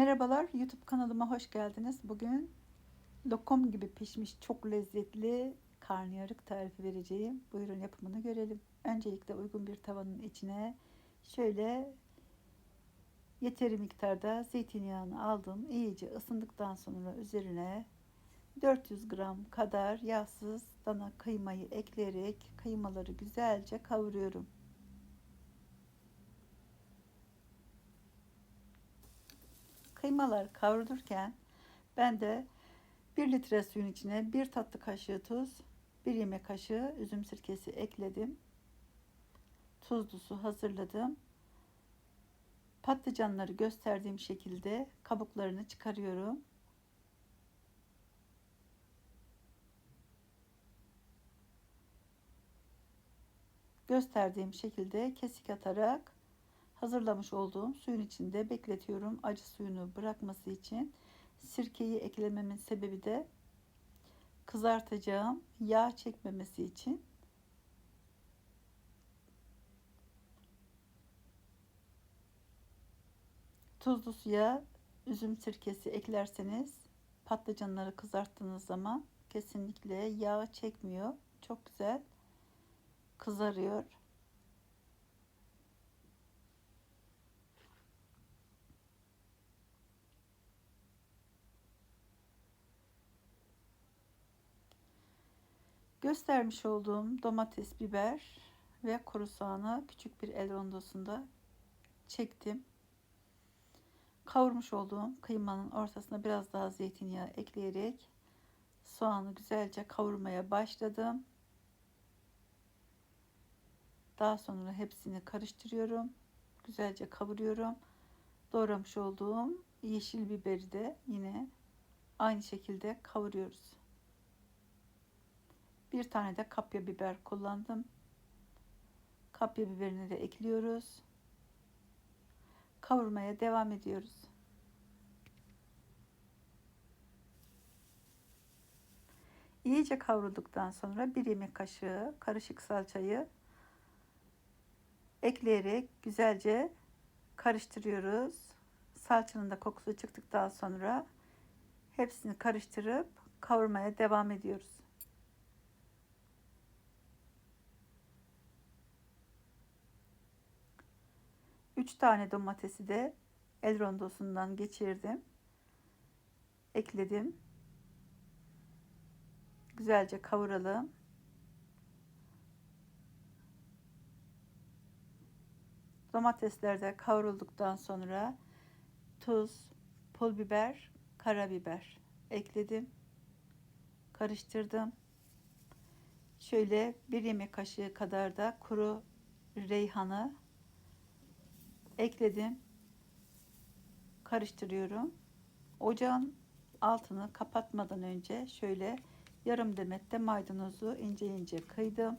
Merhabalar YouTube kanalıma hoş geldiniz. Bugün lokum gibi pişmiş çok lezzetli karnıyarık tarifi vereceğim. Buyurun yapımını görelim. Öncelikle uygun bir tavanın içine şöyle yeteri miktarda zeytinyağını aldım. İyice ısındıktan sonra üzerine 400 gram kadar yağsız dana kıymayı ekleyerek kıymaları güzelce kavuruyorum. Kıymalar kavrulurken ben de 1 litre suyun içine 1 tatlı kaşığı tuz, 1 yemek kaşığı üzüm sirkesi ekledim. Tuzlu su hazırladım. Patlıcanları gösterdiğim şekilde kabuklarını çıkarıyorum. Gösterdiğim şekilde kesik atarak hazırlamış olduğum suyun içinde bekletiyorum. Acı suyunu bırakması için. Sirkeyi eklememin sebebi de kızartacağım yağ çekmemesi için. Tuzlu suya üzüm sirkesi eklerseniz patlıcanları kızarttığınız zaman kesinlikle yağ çekmiyor. Çok güzel kızarıyor. Göstermiş olduğum domates, biber ve kuru soğanı küçük bir el rondosunda çektim. Kavurmuş olduğum kıymanın ortasına biraz daha zeytinyağı ekleyerek soğanı güzelce kavurmaya başladım. Daha sonra hepsini karıştırıyorum. Güzelce kavuruyorum. Doğramış olduğum yeşil biberi de yine aynı şekilde kavuruyoruz. Bir tane de kapya biber kullandım. Kapya biberini de ekliyoruz. Kavurmaya devam ediyoruz. İyice kavrulduktan sonra bir yemek kaşığı karışık salçayı ekleyerek güzelce karıştırıyoruz. Salçanın da kokusu çıktıktan sonra hepsini karıştırıp kavurmaya devam ediyoruz. 3 tane domatesi de el rondosundan geçirdim. Ekledim. Güzelce kavuralım. Domatesler de kavrulduktan sonra tuz, pul biber, karabiber ekledim. Karıştırdım. Şöyle bir yemek kaşığı kadar da kuru reyhanı ekledim. Karıştırıyorum. Ocağın altını kapatmadan önce şöyle yarım demet de maydanozu ince ince kıydım.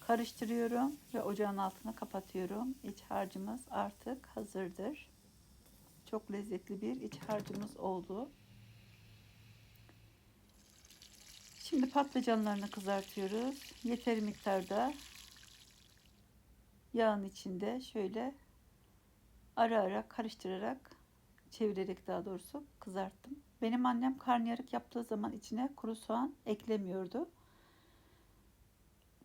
Karıştırıyorum ve ocağın altını kapatıyorum. İç harcımız artık hazırdır. Çok lezzetli bir iç harcımız oldu. Şimdi patlıcanlarını kızartıyoruz. Yeteri miktarda yağın içinde şöyle ara ara karıştırarak çevirerek daha doğrusu kızarttım. Benim annem karnıyarık yaptığı zaman içine kuru soğan eklemiyordu.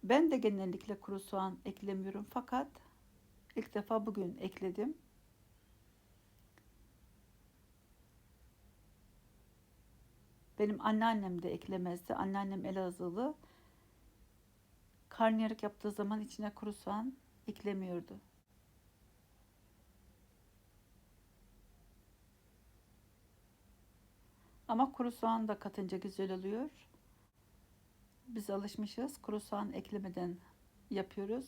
Ben de genellikle kuru soğan eklemiyorum fakat ilk defa bugün ekledim. Benim anneannem de eklemezdi. Anneannem Elazığlı. Karnıyarık yaptığı zaman içine kuru soğan eklemiyordu. Ama kuru soğan da katınca güzel oluyor. Biz alışmışız. Kuru soğan eklemeden yapıyoruz.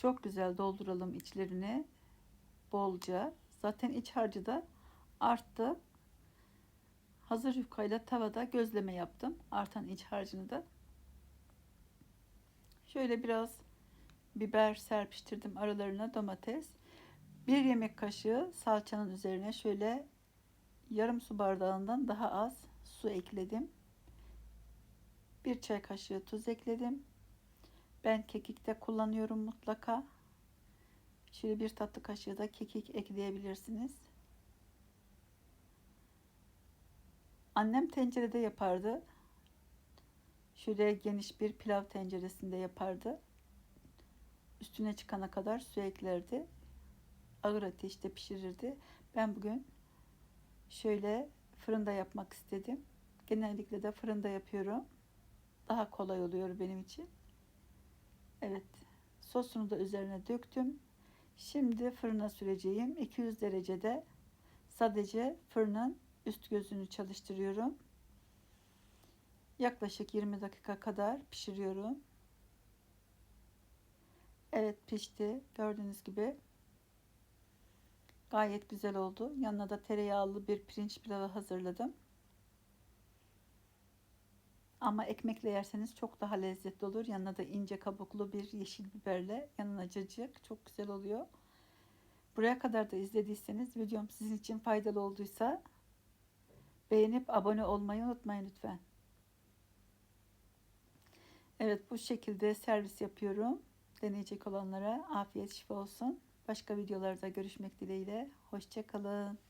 Çok güzel dolduralım içlerini bolca. Zaten iç harcı da arttı. Hazır yufkayla tavada gözleme yaptım. Artan iç harcını da. Şöyle biraz biber serpiştirdim aralarına domates. Bir yemek kaşığı salçanın üzerine şöyle yarım su bardağından daha az su ekledim. Bir çay kaşığı tuz ekledim. Ben kekikte kullanıyorum mutlaka. Şöyle bir tatlı kaşığı da kekik ekleyebilirsiniz. Annem tencerede yapardı. Şöyle geniş bir pilav tenceresinde yapardı. Üstüne çıkana kadar su eklerdi. Ağır ateşte pişirirdi. Ben bugün şöyle fırında yapmak istedim. Genellikle de fırında yapıyorum. Daha kolay oluyor benim için. Evet. Sosunu da üzerine döktüm. Şimdi fırına süreceğim. 200 derecede sadece fırının üst gözünü çalıştırıyorum. Yaklaşık 20 dakika kadar pişiriyorum. Evet pişti. Gördüğünüz gibi gayet güzel oldu. Yanına da tereyağlı bir pirinç pilavı hazırladım. Ama ekmekle yerseniz çok daha lezzetli olur. Yanına da ince kabuklu bir yeşil biberle yanına cacık çok güzel oluyor. Buraya kadar da izlediyseniz videom sizin için faydalı olduysa beğenip abone olmayı unutmayın lütfen. Evet bu şekilde servis yapıyorum. Deneyecek olanlara afiyet şifa olsun. Başka videolarda görüşmek dileğiyle. Hoşçakalın.